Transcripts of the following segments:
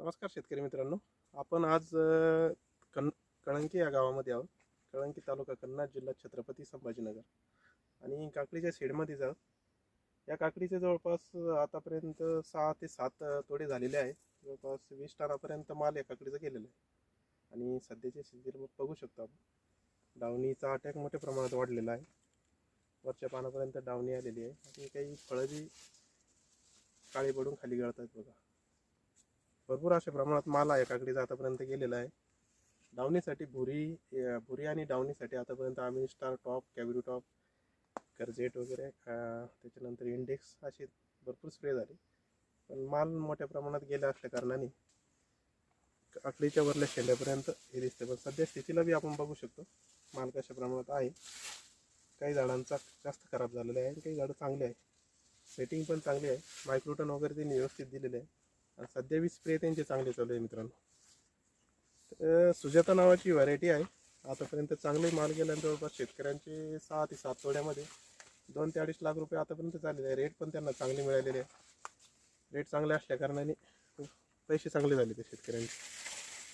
नमस्कार शेतकरी मित्रांनो. आपण आज कण कन कळंकी या गावामध्ये आहोत. कळंकी तालुका कन्नड जिल्हा छत्रपती संभाजीनगर. आणि काकडीच्या शेडमध्ये आहोत या काकडीचे जवळपास आतापर्यंत सहा ते सात तोडे झालेले आहेत. जवळपास वीस टनापर्यंत माल या काकडीचा गेलेला आहे. आणि सध्याचे शेतीला बघू शकतो आपण. डावणीचा अटॅक मोठ्या प्रमाणात वाढलेला आहे. वरच्या पानापर्यंत डावणी आलेली आहे. आणि काही फळं बी काळी पडून खाली गळतात बघा. भरपूर अशा प्रमाणात माल आहे काकडीचा आतापर्यंत गेलेला आहे. डावणीसाठी भुरी भुरी आणि डावणीसाठी आतापर्यंत आम्ही star top Cabrio top Curzate वगैरे त्याच्यानंतर इंडेक्स असे भरपूर स्प्रे झाले. पण माल मोठ्या प्रमाणात गेला असल्या कारणाने काकडीच्या वरल्या शेंड्यापर्यंत हे दिसते पण सध्या स्थितीला बी आपण बघू शकतो माल कशा प्रमाणात आहे. काही झाडांचा जास्त खराब झालेला आहे आणि काही झाडं चांगले आहे. सेटिंग पण चांगली आहे. मायक्रोटन वगैरे त्यांनी व्यवस्थित दिलेले आहे. सध्या बी स्प्रे त्यांचे चांगले चालू आहे मित्रांनो. तर सुजाता नावाची व्हरायटी आहे. आतापर्यंत चांगले माल गेल्यानंतर जवळपास शेतकऱ्यांचे सहा ते सात तोड्यामध्ये दोन ते अडीच लाख रुपये आतापर्यंत झालेले आहे. रेट पण त्यांना चांगले मिळालेले आहे. रेट चांगले असल्या कारणाने पैसे चांगले झाले ते शेतकऱ्यांचे.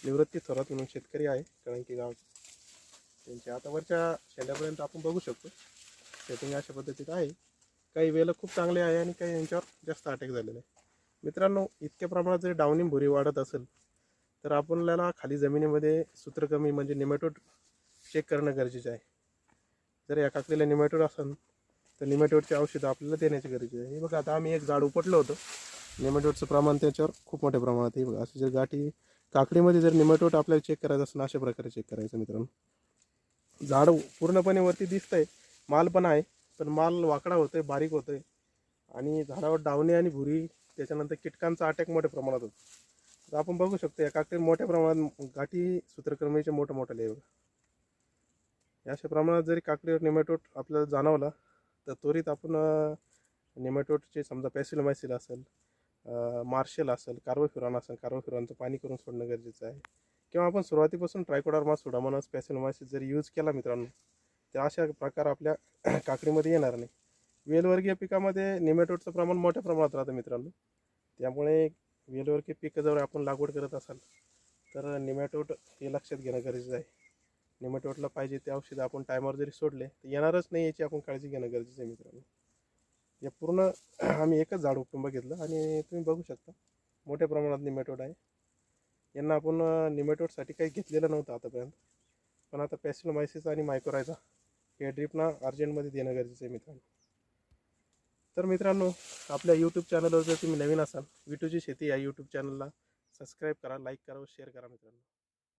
निवृत्ती थोरात म्हणून शेतकरी आहे कारण की गाव त्यांच्या आता वरच्या शेंड्यापर्यंत आपण बघू शकतो. सेटिंग अशा पद्धतीत आहे. काही वेळेला खूप चांगले आहे आणि काही यांच्यावर जास्त अटॅक झालेलं आहे. मित्रांनो इतक्या प्रमाणात जरी डावणी भुरी वाढत असेल तर आपल्याला खाली जमिनीमध्ये सूत्रकमी म्हणजे निमॅटोड चेक करणं गरजेचं आहे. जर या काकडीला निमॅटोड असेल तर निमॅटोडचे औषधं आपल्याला देण्याची गरज आहे. हे बघा आता आम्ही एक झाड उपटलं होतं. निमॅटोडचं प्रमाण त्याच्यावर खूप मोठ्या प्रमाणात आहे. बघा असे जर गाठी काकडीमध्ये जर निमॅटोड आपल्याला चेक करायचं असेल अशा प्रकारे चेक करायचं मित्रांनो. झाड पूर्णपणे वरती दिसतंय माल पण आहे पण माल वाकडा होतोय बारीक होतोय. आणि झाडावर डावणे आणि भुरी त्याच्यानंतर कीटकांचा अटॅक मोठ्या प्रमाणात होतो. तर आपण बघू शकतो या काकडी मोठ्या प्रमाणात गाठी सूत्रक्रमेचे मोठं मोठं आहे बघा. या अशा प्रमाणात जरी काकडीवर नेमॅटोड आपल्याला जाणवला तर त्वरित आपण नेमॅटोडचे समजा पॅसिलोमायसिल असेल मार्शल असेल कार्बोफ्युरॉन असेल कार्बोफ्युरॉनचं पाणी करून सोडणं गरजेचं आहे. किंवा आपण सुरुवातीपासून ट्रायकोडार्मा सुडामोनास पॅसिलोमायसिस जर यूज केला मित्रांनो तर अशा प्रकार आपल्या काकडीमध्ये येणार नाही. वेलवर्गीय पिकामध्ये निमेटोडचं प्रमाण मोठ्या प्रमाणात राहतं मित्रांनो. त्यामुळे वेलवर्गीय पिकं जर आपण लागवड करत असाल तर निमॅटोड हे लक्षात घेणं गरजेचं आहे. निमेटोडला पाहिजे ते औषध आपण टायमावर जरी सोडले तर येणारच नाही याची आपण काळजी घेणं गरजेचं आहे मित्रांनो. या पूर्ण आम्ही एकच झाड उपटुंब घेतलं आणि तुम्ही बघू शकता मोठ्या प्रमाणात निमेटोड आहे. यांना आपण निमेटोडसाठी काही घेतलेलं नव्हतं आतापर्यंत. पण आता पॅसिलोमायसिस आणि मायक्रोरायझा हे ड्रिपना अर्जंटमध्ये देणं गरजेचं आहे मित्रांनो. तर मित्रांनो आपल्या यूट्यूब चॅनलवर जर तुम्ही नवीन असाल विटूची शेती या यूट्यूब चॅनलला सबस्क्राईब करा लाईक करा व शेअर करा मित्रांनो.